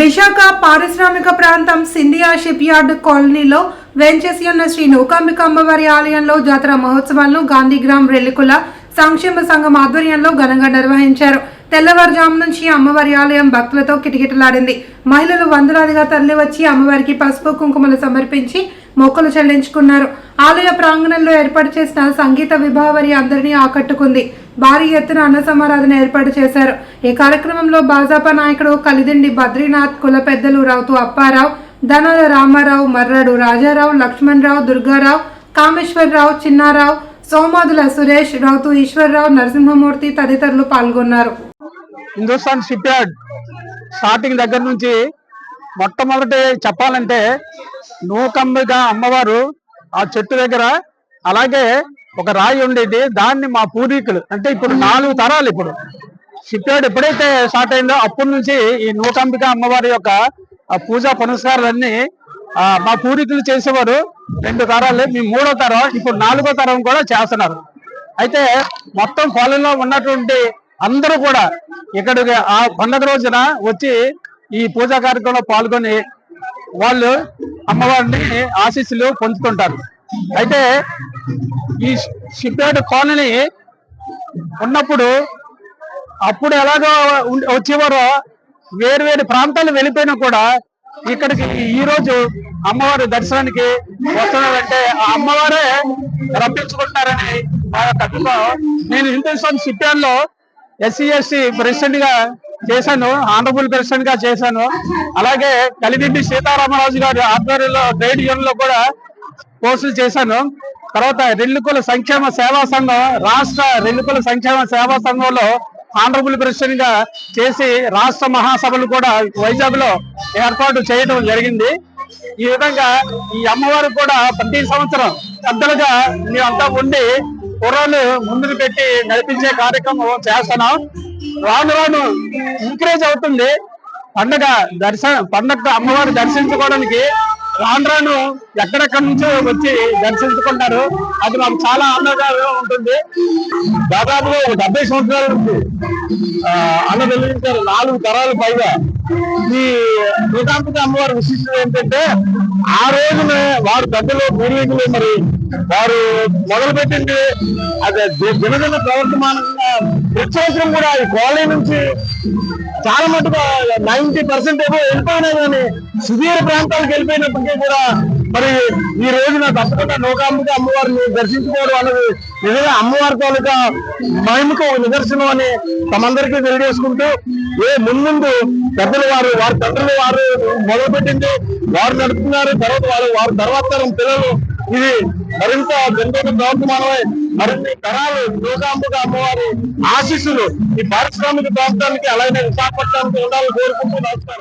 విశాఖ పారిశ్రామిక ప్రాంతం Scindia ship yard కాలనీలో వెంచేసి ఉన్న శ్రీ నూకాంబిక అమ్మవారి ఆలయంలో జాతర మహోత్సవాలను గాంధీగ్రామ్ రెల్లికుల సంక్షేమ సంఘం ఆధ్వర్యంలో ఘనంగా నిర్వహించారు. తెల్లవారుజాము నుంచి అమ్మవారి ఆలయం భక్తులతో కిటకిటలాడింది. మహిళలు వందలాదిగా తరలివచ్చి అమ్మవారికి పసుపు కుంకుమలు సమర్పించి మొక్కలు చెల్లించుకున్నారు. ఆలయ ప్రాంగణంలో ఏర్పాటు చేసిన సంగీత విభావరి అందరినీ ఆకట్టుకుంది. భారీ ఎత్తున అన్న సమారాధన ఏర్పాటు చేశారు. ఈ కార్యక్రమంలో భాజపా నాయకుడు కలిదిండి బద్రీనాథ్ కుల పెద్దలు రావుతు అప్పారావు ధనాల రామారావు మర్రాడు రాజారావు లక్ష్మణరావు దుర్గారావు కామేశ్వరరావు చిన్నారావు సోమాదుల సురేష్ రావుతు ఈశ్వరరావు నరసింహమూర్తి తదితరులు పాల్గొన్నారు. హిందుస్థాన్ షిప్ యార్డ్ స్టార్టింగ్ దగ్గర నుంచి మొట్టమొదటి చెప్పాలంటే నూకమ్మగా అమ్మవారు ఆ చెట్టు దగ్గర అలాగే ఒక రాయి ఉండేది. దాన్ని మా పూర్వీకులు అంటే ఇప్పుడు నాలుగు తరాలు ఇప్పుడు. షిప్ యార్డ్ ఎప్పుడైతే స్టార్ట్ అయిందో అప్పటి నుంచి ఈ నూకంబిక అమ్మవారి యొక్క పూజా పునస్కారాలన్నీ ఆ, మా పూర్వీకులు చేసేవారు. రెండు తరాలు మీ మూడో తరం ఇప్పుడు నాలుగో తరం కూడా చేస్తున్నారు. అయితే మొత్తం పొలంలో ఉన్నటువంటి అందరూ కూడా ఇక్కడికి ఆ పండగ రోజున వచ్చి ఈ పూజా కార్యక్రమంలో పాల్గొని వాళ్ళు అమ్మవారిని ఆశీస్సులు పొందుతుంటారు. అయితే ఈ షిప్యార్డ్ కాలనీ ఉన్నప్పుడు అప్పుడు ఎలాగో వచ్చేవారో వేరు వేరు ప్రాంతాలు వెళ్ళిపోయినా కూడా ఇక్కడికి ఈ రోజు అమ్మవారి దర్శనానికి వస్తున్నారంటే ఆ అమ్మవారే రప్పించుకుంటారని మా యొక్క నేను హిందుస్థాన్ షిప్యార్డ్లో ఎస్సీ ఎస్టీ ప్రెసిడెంట్గా చేశాను ఆనరబుల్ ప్రెసిడెంట్గా చేశాను. అలాగే కలిదిండి సీతారామరాజు గారి ఆధ్వర్యంలో ట్రేడ్ యూనియన్లో కూడా కోర్సులు చేశాను. తర్వాత రెల్లుకుల సంక్షేమ సేవా సంఘం రాష్ట్ర రెల్లుకుల సంక్షేమ సేవా సంఘంలో ఆనరబుల్ ప్రెసిడెంట్గా చేసి రాష్ట్ర మహాసభలు కూడా వైజాగ్లో ఏర్పాటు చేయడం జరిగింది. ఈ విధంగా ఈ అమ్మవారు కూడా ప్రతి సంవత్సరం పెద్దలుగా మేమంతా ఉండి కుర్రాన్ని ముందుకు పెట్టి నడిపించే కార్యక్రమం చేస్తున్నాం రాను రాను ఎంకరేజ్ అవుతుంది. పండగ దర్శన పండగ అమ్మవారు దర్శించుకోవడానికి రాను రాను ఎక్కడెక్కడి నుంచో వచ్చి దర్శించుకుంటారు. అది మాకు చాలా ఆనందంగా ఉంటుంది. దాదాపుగా ఒక డెబ్బై సంవత్సరాల నుంచి అన్న వెలిగించారు నాలుగు తరాలు పైగా. ఈ నూకాంపిక అమ్మవారి విశిష్టత ఏంటంటే ఆ రోజున వారు పెద్దలు పూర్వీకులు మరి వారు మొదలు పెట్టింది అది దినదిన ప్రవర్తమానంగా. ప్రతి సంవత్సరం కూడా ఈ కాలనీ నుంచి చాలా మటుకు నైన్టీ పర్సెంట్ ఏమో వెళ్ళిపోయినా కానీ సుదీర ప్రాంతాలకు వెళ్ళిపోయినప్పటికీ కూడా మరి ఈ రోజున తప్పకుండా నూకాంబిక అమ్మవారిని దర్శించుకోవడం అనేది నిజంగా అమ్మవారి తాలూకా మహిమకు నిదర్శనం అని తమందరికీ తెలియజేసుకుంటూ ఏ ముందు పెద్దలు వారు వారి తండ్రులు వారు మొదలుపెట్టింది వారు నడుపుతున్నారు తర్వాత వారు వారి తర్వాత తరం పిల్లలు ఇది మరింత జంతువులు ప్రవర్తమానమై మరిన్ని తరాలు నూకాంబిక అమ్మవారి ఆశీస్సులు ఈ పారిశ్రామిక ప్రాంతానికి అలాగే విశాఖపట్నానికి ఉండాలని కోరుకుంటూ నమస్కారం